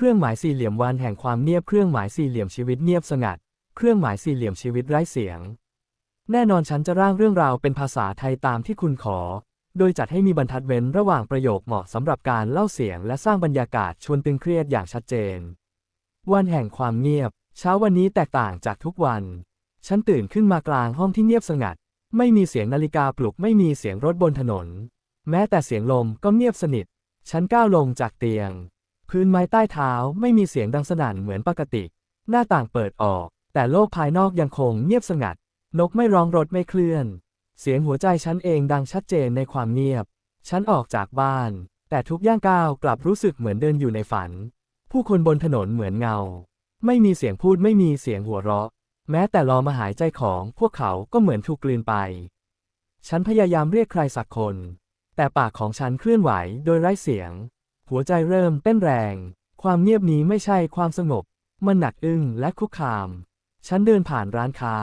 เครื่องหมายสี่เหลี่ยมวันแห่งความเงียบเครื่องหมายสี่เหลี่ยมชีวิตเงียบสงัด เครื่องหมายสี่เหลี่ยมชีวิตไร้เสียง แน่นอนฉันจะร่างเรื่องราวเป็นภาษาไทยตามที่คุณขอ โดยจัดให้มีบรรทัดเว้นระหว่างประโยคเหมาะสำหรับการเล่าเสียงและสร้างบรรยากาศชวนตึงเครียดอย่างชัดเจน วันแห่งความเงียบ เช้าวันนี้แตกต่างจากทุกวัน ฉันตื่นขึ้นมากลางห้องที่เงียบสงัด ไม่มีเสียงนาฬิกาปลุกไม่มีเสียงรถบนถนน แม้แต่เสียงลมก็เงียบสนิท ฉันก้าวลงจากเตียง พื้นไม้ใต้เท้าไม่มีเสียงดังสนั่นเหมือนปกติ หน้าต่างเปิดออก แต่โลกภายนอกยังคงเงียบสงัด นกไม่ร้องรถไม่เคลื่อน เสียงหัวใจฉันเองดังชัดเจนในความเงียบ ฉันออกจากบ้าน แต่ทุกย่างก้าวกลับรู้สึกเหมือนเดินอยู่ในฝัน ผู้คนบนถนนเหมือนเงา ไม่มีเสียงพูดไม่มีเสียงหัวเราะ แม้แต่ลอมาหายใจของพวกเขาก็เหมือนถูกกลืนไป ฉันพยายามเรียกใครสักคน แต่ปากของฉันเคลื่อนไหวโดยไร้เสียง หัวใจเริ่มเต้นแรง ความเงียบนี้ไม่ใช่ความสงบ มันหนักอึ้งและคุกคาม ฉันเดินผ่านร้านค้า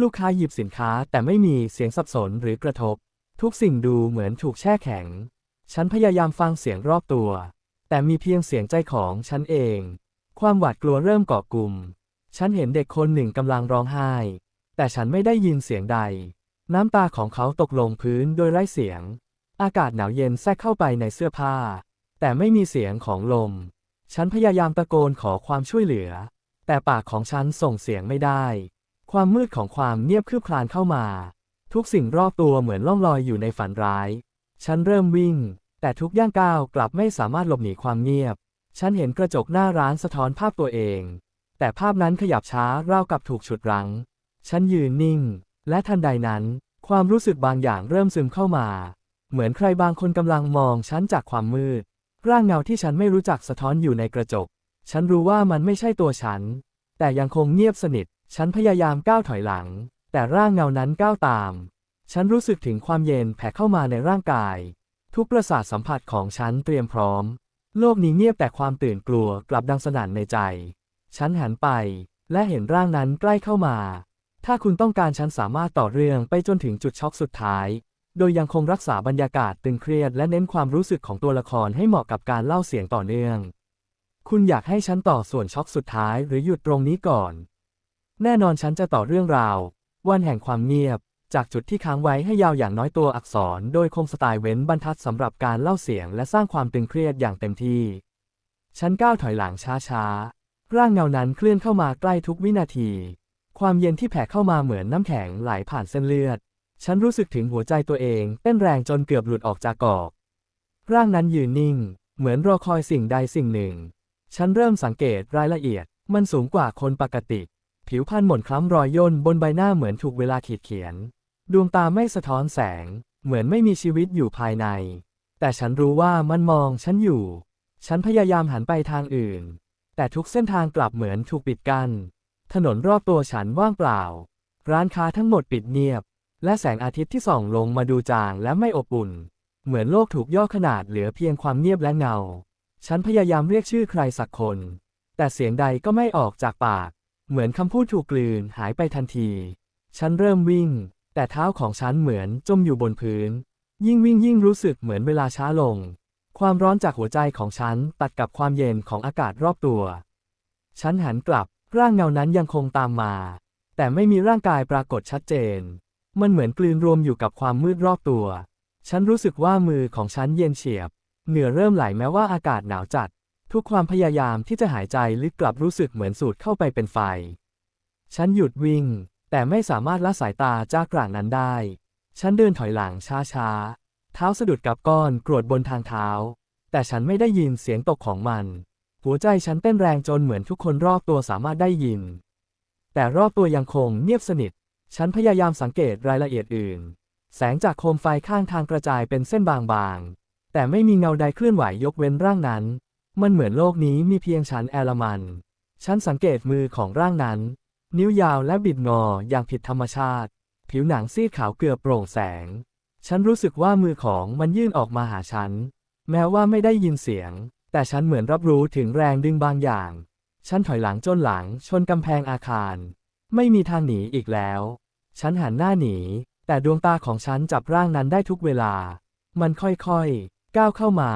ลูกค้าหยิบสินค้าแต่ไม่มีเสียงสับสนหรือกระทบ ทุกสิ่งดูเหมือนถูกแช่แข็ง ฉันพยายามฟังเสียงรอบตัว แต่มีเพียงเสียงใจของฉันเอง ความหวาดกลัวเริ่มเกาะกลุ่ม ฉันเห็นเด็กคนหนึ่งกำลังร้องไห้ แต่ฉันไม่ได้ยินเสียงใด น้ำตาของเขาตกลงพื้นโดยไร้เสียง อากาศหนาวเย็นแทรกเข้าไปในเสื้อผ้า แต่ไม่มีเสียงของลม ฉันพยายามตะโกนขอความช่วยเหลือ แต่ปากของฉันส่งเสียงไม่ได้ ความมืดของความเงียบคืบคลานเข้ามา ทุกสิ่งรอบตัวเหมือนล่องลอยอยู่ในฝันร้าย ฉันเริ่มวิ่ง แต่ทุกย่างก้าวกลับไม่สามารถหลบหนีความเงียบ ฉันเห็นกระจกหน้าร้านสะท้อนภาพตัวเอง แต่ภาพนั้นขยับช้าราวกับถูกฉุดรั้ง ฉันยืนนิ่ง และทันใดนั้น ความรู้สึกบางอย่างเริ่มซึมเข้ามา เหมือนใครบางคนกำลังมองฉันจากความมืด ร่างเงาที่ฉันไม่รู้จักสะท้อนอยู่ในกระจก ฉันรู้ว่ามันไม่ใช่ตัวฉัน แต่ยังคงเงียบสนิท ฉันพยายามก้าวถอยหลัง แต่ร่างเงานั้นก้าวตาม ฉันรู้สึกถึงความเย็นแผ่เข้ามาในร่างกาย ทุกประสาทสัมผัสของฉันเตรียมพร้อม โลกนี้เงียบแต่ความตื่นกลัวกลับดังสนั่นในใจ ฉันหันไป และเห็นร่างนั้นใกล้เข้ามา ถ้าคุณต้องการฉันสามารถต่อเรื่องไปจนถึงจุดช็อกสุดท้าย โดยยังคงรักษาบรรยากาศตึงเครียดและเน้นความรู้สึกของตัวละครให้เหมาะกับการเล่าเสียงต่อเนื่อง คุณอยากให้ฉันต่อส่วนช็อกสุดท้ายหรือหยุดตรงนี้ก่อน แน่นอนฉันจะต่อเรื่องราว วันแห่งความเงียบ จากจุดที่ค้างไว้ให้ยาวอย่างน้อยตัวอักษร โดยคงสไตล์เว้นบรรทัดสำหรับการเล่าเสียงและสร้างความตึงเครียดอย่างเต็มที่ ฉันก้าวถอยหลังช้าๆ ร่างเงานั้นเคลื่อนเข้ามาใกล้ทุกวินาที ความเย็นที่แผ่เข้ามาเหมือนน้ำแข็งไหลผ่านเส้นเลือด ฉันรู้สึกถึงหัวใจตัวเองเต้นแรงจนเกือบหลุดออกจากกอก ร่างนั้นยืนนิ่ง เหมือนรอคอยสิ่งใดสิ่งหนึ่ง ฉันเริ่มสังเกตรายละเอียด มันสูงกว่าคนปกติ ผิวพรรณหม่นคล้ำรอยย่นบนใบหน้าเหมือนถูกเวลาขีดเขียน ดวงตาไม่สะท้อนแสง เหมือนไม่มีชีวิตอยู่ภายใน แต่ฉันรู้ว่ามันมองฉันอยู่ ฉันพยายามหันไปทางอื่น แต่ทุกเส้นทางกลับเหมือนถูกปิดกัน้นถนนรอบตัวฉันว่างเปล่า ร้านค้าทั้งหมดปิดเงียบ และแสงอาทิตย์ที่ส่องลงมาดูจางและไม่อบอุ่น เหมือนโลกถูกย่อขนาดเหลือเพียงความเงียบและเงา ฉันพยายามเรียกชื่อใครสักคน แต่เสียงใดก็ไม่ออกจากปาก เหมือนคำพูดถูกกลืนหายไปทันที ฉันเริ่มวิ่ง แต่เท้าของฉันเหมือนจมอยู่บนพื้น ยิ่งวิ่งยิ่งรู้สึกเหมือนเวลาช้าลง ความร้อนจากหัวใจของฉันตัดกับความเย็นของอากาศรอบตัว ฉันหันกลับร่างเงานั้นยังคงตามมา แต่ไม่มีร่างกายปรากฏชัดเจน มันเหมือนกลืนรวมอยู่กับความมืดรอบตัว ฉันรู้สึกว่ามือของฉันเย็นเฉียบ เหงื่อเริ่มไหลแม้ว่าอากาศหนาวจัด ทุกความพยายามที่จะหายใจลึกกลับรู้สึกเหมือนสูดเข้าไปเป็นไฟ ฉันหยุดวิ่ง แต่ไม่สามารถละสายตาจากกลางนั้นได้ ฉันเดินถอยหลังช้าๆ เท้าสะดุดกับก้อนกรวดบนทางเท้า แต่ฉันไม่ได้ยินเสียงตกของมัน หัวใจฉันเต้นแรงจนเหมือนทุกคนรอบตัวสามารถได้ยิน แต่รอบตัวยังคงเงียบสนิท ฉันพยายามสังเกตรายละเอียดอื่น แสงจากโคมไฟข้างทางกระจายเป็นเส้นบางๆ แต่ไม่มีเงาใดเคลื่อนไหวยกเว้นร่างนั้น มันเหมือนโลกนี้มีเพียงฉันแอลมัน ฉันสังเกตมือของร่างนั้น นิ้วยาวและบิดงออย่างผิดธรรมชาติ ผิวหนังซีดขาวเกือบโปร่งแสง ฉันรู้สึกว่ามือของมันยื่นออกมาหาฉัน แม้ว่าไม่ได้ยินเสียง แต่ฉันเหมือนรับรู้ถึงแรงดึงบางอย่าง ฉันถอยหลังจนหลังชนกำแพงอาคาร ไม่มีทางหนีอีกแล้ว ฉันหันหน้าหนี แต่ดวงตาของฉันจับร่างนั้นได้ทุกเวลา มันค่อยๆ ก้าวเข้ามา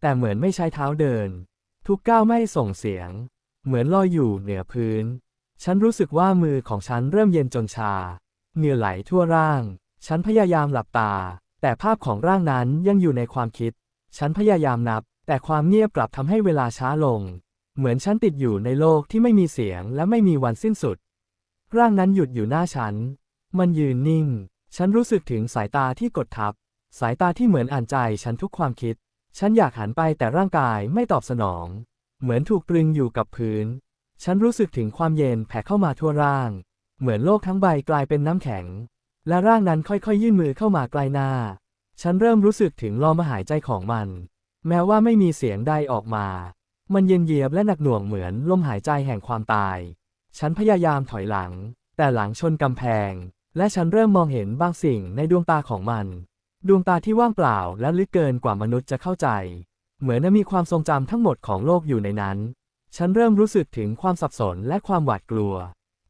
แต่เหมือนไม่ใช้เท้าเดิน ทุกก้าวไม่ส่งเสียง เหมือนลอยอยู่เหนือพื้น ฉันรู้สึกว่ามือของฉันเริ่มเย็นจนชา เหงื่อไหลทั่วร่าง ฉันพยายามหลับตา แต่ภาพของร่างนั้นยังอยู่ในความคิด ฉันพยายามนับ แต่ความเงียบกลับทำให้เวลาช้าลง เหมือนฉันติดอยู่ในโลกที่ไม่มีเสียงและไม่มีวันสิ้นสุด ร่างนั้นหยุดอยู่หน้าฉัน มันยืนนิ่ง ฉันรู้สึกถึงสายตาที่กดทับ สายตาที่เหมือนอ่านใจฉันทุกความคิด ฉันอยากหันไปแต่ร่างกายไม่ตอบสนอง เหมือนถูกตรึงอยู่กับพื้น ฉันรู้สึกถึงความเย็นแผ่เข้ามาทั่วร่าง เหมือนโลกทั้งใบกลายเป็นน้ำแข็ง และร่างนั้นค่อยๆ ยื่นมือเข้ามาใกล้หน้า ฉันเริ่มรู้สึกถึงลมหายใจของมัน แม้ว่าไม่มีเสียงใดออกมา มันเย็นเยียบและหนักหน่วงเหมือนลมหายใจแห่งความตาย ฉันพยายามถอยหลัง แต่หลังชนกำแพง และฉันเริ่มมองเห็นบางสิ่งในดวงตาของมัน ดวงตาที่ว่างเปล่าและลึกเกินกว่ามนุษย์จะเข้าใจ เหมือนมีความทรงจำทั้งหมดของโลกอยู่ในนั้น ฉันเริ่มรู้สึกถึงความสับสนและความหวาดกลัว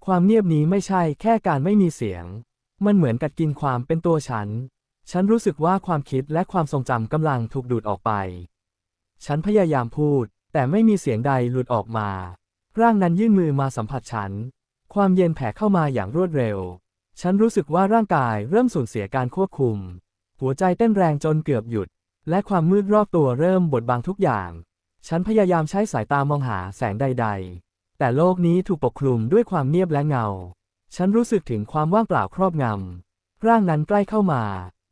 ความเงียบนี้ไม่ใช่แค่การไม่มีเสียง มันเหมือนกัดกินความเป็นตัวฉัน ฉันรู้สึกว่าความคิดและความทรงจำกำลังถูกดูดออกไป ฉันพยายามพูด แต่ไม่มีเสียงใดหลุดออกมา ร่างนั้นยื่นมือมาสัมผัสฉัน ความเย็นแผ่เข้ามาอย่างรวดเร็ว ฉันรู้สึกว่าร่างกายเริ่มสูญเสียการควบคุม หัวใจเต้นแรงจนเกือบหยุด และความมืดรอบตัวเริ่มบดบังทุกอย่าง ฉันพยายามใช้สายตามองหาแสงใด ๆ แต่โลกนี้ถูกปกคลุมด้วยความเงียบและเงา ฉันรู้สึกถึงความว่างเปล่าครอบงำ ร่างนั้นใกล้เข้ามา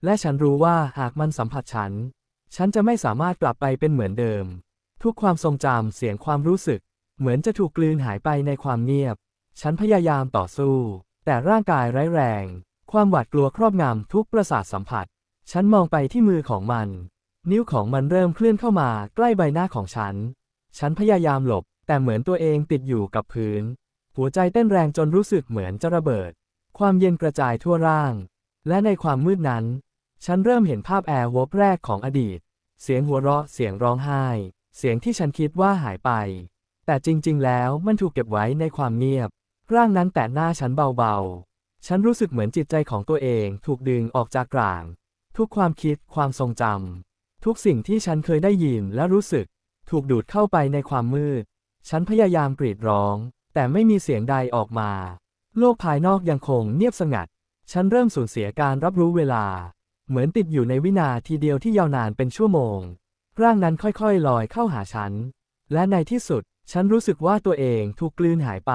และฉันรู้ว่าหากมันสัมผัสฉัน ฉันจะไม่สามารถกลับไปเป็นเหมือนเดิม ทุกความทรงจำเสียงความรู้สึก เหมือนจะถูกกลืนหายไปในความเงียบ ฉันพยายามต่อสู้ แต่ร่างกายไร้แรง ความหวาดกลัวครอบงำทุกประสาทสัมผัส ฉันมองไปที่มือของมัน นิ้วของมันเริ่มเคลื่อนเข้ามาใกล้ใบหน้าของฉัน ฉันพยายามหลบ แต่เหมือนตัวเองติดอยู่กับพื้น หัวใจเต้นแรงจนรู้สึกเหมือนจะระเบิด ความเย็นกระจายทั่วร่าง และในความมืดนั้น ฉันเริ่มเห็นภาพแอร์วบแรกของอดีต เสียงหัวเราะ เสียงร้องไห้ เสียงที่ฉันคิดว่าหายไป แต่จริง ๆ แล้วมันถูกเก็บไว้ในความเงียบ ร่างนั้นแตะหน้าฉันเบา ๆ ฉันรู้สึกเหมือนจิตใจของตัวเองถูกดึงออกจากกลาง ทุกความคิดความทรงจำทุกสิ่งที่ฉันเคยได้ยินและรู้สึก ถูกดูดเข้าไปในความมืด ฉันพยายามกรีดร้อง แต่ไม่มีเสียงใดออกมา โลกภายนอกยังคงเงียบสงัด ฉันเริ่มสูญเสียการรับรู้เวลา เหมือนติดอยู่ในวินาทีเดียวที่ยาวนานเป็นชั่วโมง ร่างนั้นค่อยๆลอยเข้าหาฉัน และในที่สุด ฉันรู้สึกว่าตัวเองถูกกลืนหายไป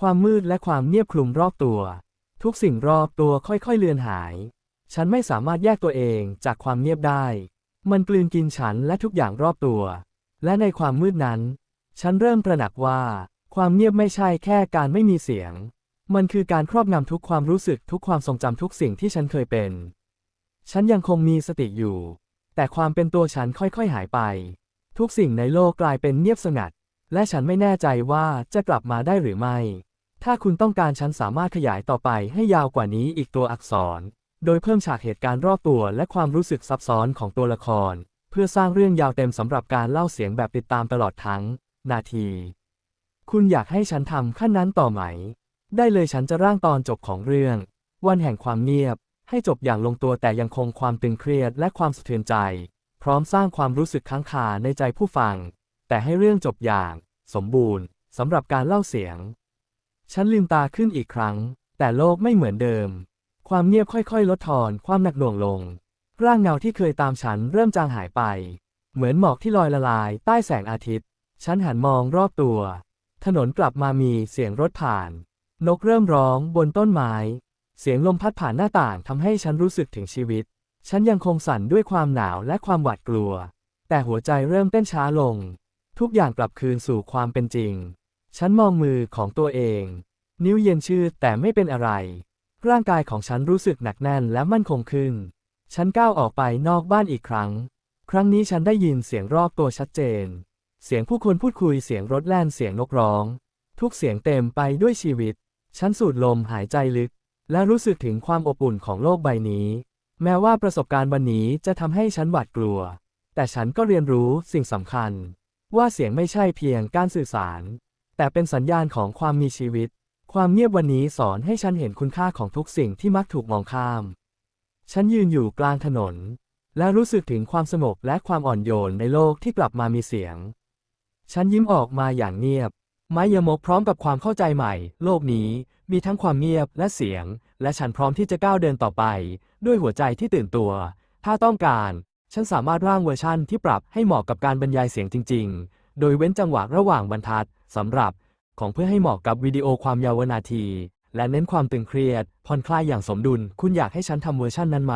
ความมืดและความเงียบคลุมรอบตัว ทุกสิ่งรอบตัวค่อยๆเลือนหาย ฉันไม่สามารถแยกตัวเองจากความเงียบได้ มันกลืนกินฉันและทุกอย่างรอบตัว และในความมืดนั้น ฉันเริ่มตระหนักว่า ความเงียบไม่ใช่แค่การไม่มีเสียง มันคือการครอบงำทุกความรู้สึกทุกความทรงจำทุกสิ่งที่ฉันเคยเป็น ฉันยังคงมีสติอยู่ แต่ความเป็นตัวฉันค่อยๆหายไป ทุกสิ่งในโลกกลายเป็นเงียบสงัด และฉันไม่แน่ใจว่าจะกลับมาได้หรือไม่ ถ้าคุณต้องการฉันสามารถขยายต่อไปให้ยาวกว่านี้อีกตัวอักษร โดยเพิ่มฉากเหตุการณ์รอบตัวและความรู้สึกซับซ้อนของตัวละคร เพื่อสร้างเรื่องยาวเต็มสำหรับการเล่าเสียงแบบติดตามตลอดทั้ง นาที คุณอยากให้ฉันทำขั้นนั้นต่อไหม ได้เลยฉันจะร่างตอนจบของเรื่อง วันแห่งความเงียบ ให้จบอย่างลงตัวแต่ยังคงความตึงเครียดและความสะเทือนใจ พร้อมสร้างความรู้สึกค้างคาในใจผู้ฟัง แต่ให้เรื่องจบอย่าง สมบูรณ์สำหรับการเล่าเสียง ฉันลืมตาขึ้นอีกครั้ง แต่โลกไม่เหมือนเดิม ความเงียบค่อยๆ ลดทอนความหนักหน่วงลง ร่างเงาที่เคยตามฉันเริ่มจางหายไป เหมือนหมอกที่ลอยละลายใต้แสงอาทิตย์ ฉันหันมองรอบตัว ถนนกลับมามีเสียงรถผ่าน นกเริ่มร้องบนต้นไม้ เสียงลมพัดผ่านหน้าต่างทำให้ฉันรู้สึกถึงชีวิต ฉันยังคงสั่นด้วยความหนาวและความหวาดกลัว แต่หัวใจเริ่มเต้นช้าลง ทุกอย่างกลับคืนสู่ความเป็นจริง ฉันมองมือของตัวเอง นิ้วเย็นชืดแต่ไม่เป็นอะไร ร่างกายของฉันรู้สึกหนักแน่นและมั่นคงขึ้น ฉันก้าวออกไปนอกบ้านอีกครั้ง ครั้งนี้ฉันได้ยินเสียงรอบตัวชัดเจน เสียงผู้คนพูดคุยเสียงรถแล่นเสียงนกร้อง ทุกเสียงเต็มไปด้วยชีวิต ฉันสูดลมหายใจลึก และรู้สึกถึงความอบอุ่นของโลกใบนี้ แม้ว่าประสบการณ์วันนี้จะทำให้ฉันหวาดกลัว แต่ฉันก็เรียนรู้สิ่งสำคัญ ว่าเสียงไม่ใช่เพียงการสื่อสาร แต่เป็นสัญญาณของความมีชีวิต ความเงียบวันนี้สอนให้ฉันเห็นคุณค่าของทุกสิ่งที่มักถูกมองข้าม ฉันยืนอยู่กลางถนน และรู้สึกถึงความสงบและความอ่อนโยนในโลกที่กลับมามีเสียง ฉันยิ้มออกมาอย่างเงียบ ไม้ยมกพร้อมกับความเข้าใจใหม่ โลกนี้มีทั้งความเงียบและเสียง และฉันพร้อมที่จะก้าวเดินต่อไป ด้วยหัวใจที่ตื่นตัว ถ้าต้องการ ฉันสามารถร่างเวอร์ชั่นที่ปรับให้เหมาะกับการบรรยายเสียงจริง ๆ โดยเว้นจังหวะระหว่างบรรทัดสำหรับของเพื่อให้เหมาะกับวิดีโอความยาวนาที และเน้นความตึงเครียดผ่อนคลายอย่างสมดุล คุณอยากให้ฉันทำเวอร์ชั่นนั้นไหม